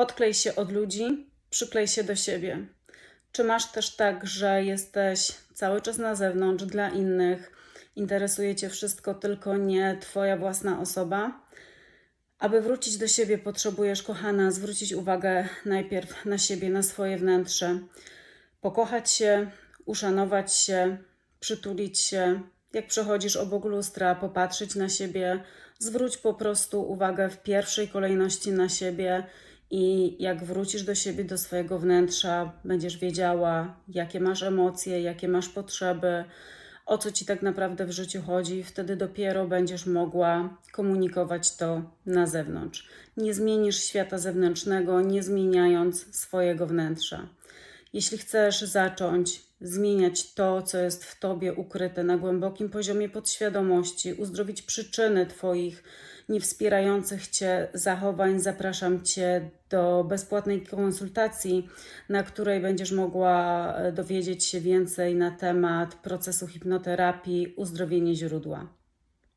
Odklej się od ludzi, przyklej się do siebie. Czy masz też tak, że jesteś cały czas na zewnątrz dla innych, interesuje Cię wszystko, tylko nie Twoja własna osoba? Aby wrócić do siebie, potrzebujesz, kochana, zwrócić uwagę najpierw na siebie, na swoje wnętrze, pokochać się, uszanować się, przytulić się. Jak przechodzisz obok lustra, popatrzeć na siebie, zwróć po prostu uwagę w pierwszej kolejności na siebie i jak wrócisz do siebie, do swojego wnętrza, będziesz wiedziała, jakie masz emocje, jakie masz potrzeby, o co ci tak naprawdę w życiu chodzi, wtedy dopiero będziesz mogła komunikować to na zewnątrz. Nie zmienisz świata zewnętrznego, nie zmieniając swojego wnętrza. Jeśli chcesz zacząć zmieniać to, co jest w tobie ukryte na głębokim poziomie podświadomości, uzdrowić przyczyny Twoich niewspierających Cię zachowań, zapraszam Cię do bezpłatnej konsultacji, na której będziesz mogła e, dowiedzieć się więcej na temat procesu hipnoterapii Uzdrowienie źródła.